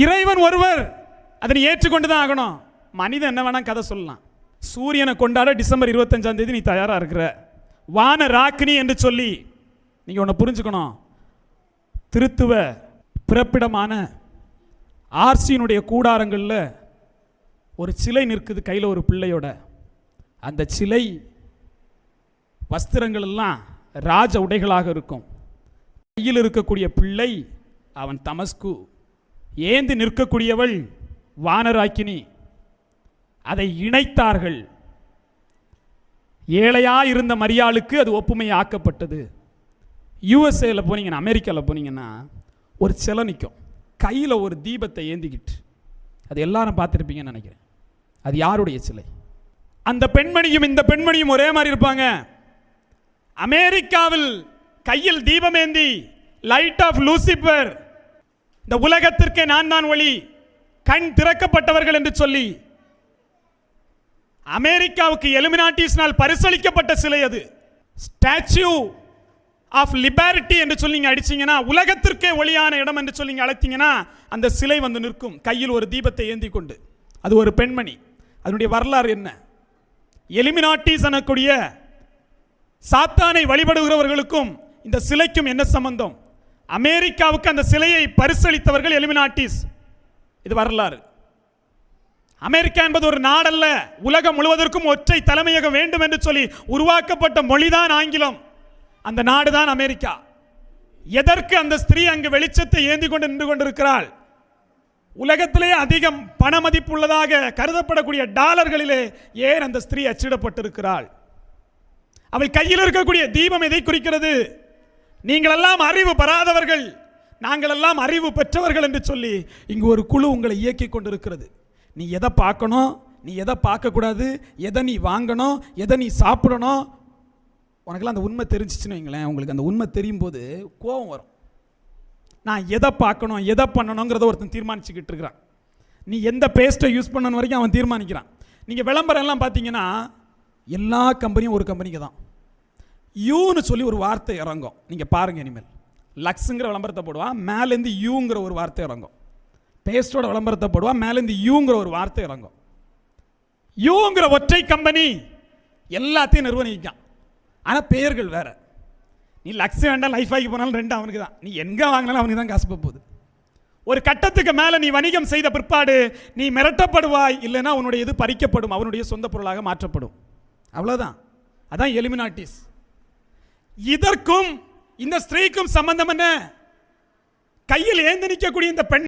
இறைவன் ஒருவர் அதை நீ ஏற்றுக்கொண்டு தான் ஆகணும். மனிதன் என்ன வேணா கதை சொல்லலாம். சூரியனை கொண்டாட டிசம்பர் இருபத்தஞ்சாம் தேதி நீ தயாராக இருக்கிற? வான ராக்கினி என்று சொல்லி நீங்கள் ஒன்று புரிஞ்சுக்கணும். திருத்துவ பிறப்பிடமான ஆர்சியினுடைய கூடாரங்களில் ஒரு சிலை நிற்குது கையில் ஒரு பிள்ளையோட. அந்த சிலை வஸ்திரங்கள் எல்லாம் ராஜ உடைகளாக இருக்கும். கையில் இருக்கக்கூடிய பிள்ளை அவன் தமஸ்கு. ஏந்தி நிற்கக்கூடியவள் வானராக்கினி. அதை இணைத்தார்கள். ஏழையா இருந்த மரியாளுக்கு அது ஒப்புமை ஆக்கப்பட்டது யூஎஸ்ஏல போனீங்கன்னா அமெரிக்காவில் போனீங்கன்னா ஒரு சிலை நிற்கும் கையில் ஒரு தீபத்தை ஏந்திக்கிட்டு. அது எல்லாரும் பார்த்துருப்பீங்கன்னு நினைக்கிறேன். அது யாருடைய சிலை? அந்த பெண்மணியும் இந்த பெண்மணியும் ஒரே மாதிரி இருப்பாங்க. அமெரிக்காவில் கையில் தீபமேந்தி லைட் ஆஃப் லூசிபர் இந்த உலகத்திற்கே நான் தான் ஒளி. கண் திறக்கப்பட்டவர்கள் என்று சொல்லி அமெரிக்காவுக்கு எலுமினாட்டிஸ்னால் பரிசளிக்கப்பட்ட சிலை அது. ஸ்டாச்சு ஆஃப் லிபர்ட்டி என்று சொல்லி நீங்கள் அடிச்சீங்கன்னா உலகத்திற்கே ஒளியான இடம் என்று சொல்லி அழைத்தீங்கன்னா அந்த சிலை வந்து நிற்கும். கையில் ஒரு தீபத்தை ஏந்தி கொண்டு. அது ஒரு பெண்மணி. அதனுடைய வரலாறு என்ன? எலிமினாட்டிஸ் எனக்கூடிய சாத்தானை வழிபடுகிறவர்களுக்கும் இந்த சிலைக்கும் என்ன சம்பந்தம்? அமெரிக்காவுக்கு அந்த சிலையை பரிசளித்தவர்கள் எலிமினாட்டிஸ். இது வரலாறு. அமெரிக்கா என்பது ஒரு நாடல்ல உலகம் முழுவதற்கும் ஒற்றை தலைமையகம் வேண்டும் என்று சொல்லி உருவாக்கப்பட்ட மொழிதான் ஆங்கிலம். அந்த நாடுதான் அமெரிக்கா. எதற்கு அந்த ஸ்திரீ அங்கு வெளிச்சத்தை ஏந்தி கொண்டு நின்று கொண்டிருக்கிறாள்? உலகத்திலே அதிகம் பண மதிப்புள்ளதாக கருதப்படக்கூடிய டாலர்களிலே ஏன் அந்த ஸ்திரீ அச்சிடப்பட்டிருக்கிறாள்? அவள் கையில் இருக்கக்கூடிய தீபம் எதை குறிக்கிறது? நீங்களெல்லாம் அறிவு பெறாதவர்கள். நாங்கள் எல்லாம் அறிவு பெற்றவர்கள் என்று சொல்லி இங்கு ஒரு குழு உங்களை இயக்கி கொண்டிருக்கிறது. நீ எதை பார்க்கணும்? நீ எதை பார்க்கக்கூடாது எதை நீ வாங்கணும்? எதை நீ சாப்பிடணும்? உனக்கெல்லாம் அந்த உண்மை தெரிஞ்சிச்சுன்னு வைங்களேன். உங்களுக்கு அந்த உண்மை தெரியும் போது கோபம் வரும். நான் எதை பார்க்கணும்? எதை பண்ணணுங்கிறத ஒருத்தன் தீர்மானிச்சுக்கிட்டு இருக்கிறான். நீ எந்த பேஸ்ட்டை யூஸ் பண்ணணும் வரைக்கும் அவன் தீர்மானிக்கிறான். நீங்கள் விளம்பரம் எல்லாம் பார்த்தீங்கன்னா எல்லா கம்பெனியும் ஒரு கம்பெனிக்கு தான். யூன்னு சொல்லி ஒரு வார்த்தை இறங்கும். நீங்கள் பாருங்க இனிமேல். லக்ஸுங்கிற விளம்பரத்தை போடுவான் மேலேருந்து யூங்கிற ஒரு வார்த்தை இறங்கும். பேஸ்டோட விளம்பரத்தை போடுவான் மேலேருந்து யூங்கிற ஒரு வார்த்தை இறங்கும். யூங்கிற ஒற்றை கம்பெனி எல்லாத்தையும் நிர்வகிக்கான். ஆனால் பெயர்கள் வேறு. நீ லக்ஸ் வேண்டாம் லைஃப் ஆகி போனாலும் ரெண்டு அவனுக்கு தான். நீ எங்கே வாங்கினாலும் அவனுக்கு தான் காசு போகுது. ஒரு கட்டத்துக்கு மேலே நீ வணிகம் செய்த பிற்பாடு நீ மிரட்டப்படுவாய் இல்லைன்னா உன்னுடைய இது பறிக்கப்படும் அவனுடைய சொந்த பொருளாக மாற்றப்படும். அவ்வளோதான் அதான் எலிமினாட்டிஸ். இதற்கும் இந்த ஸ்திரீக்கும் சம்பந்தம் என்ன? கையில் ஏந்து நிற்கக்கூடிய இந்த பெண்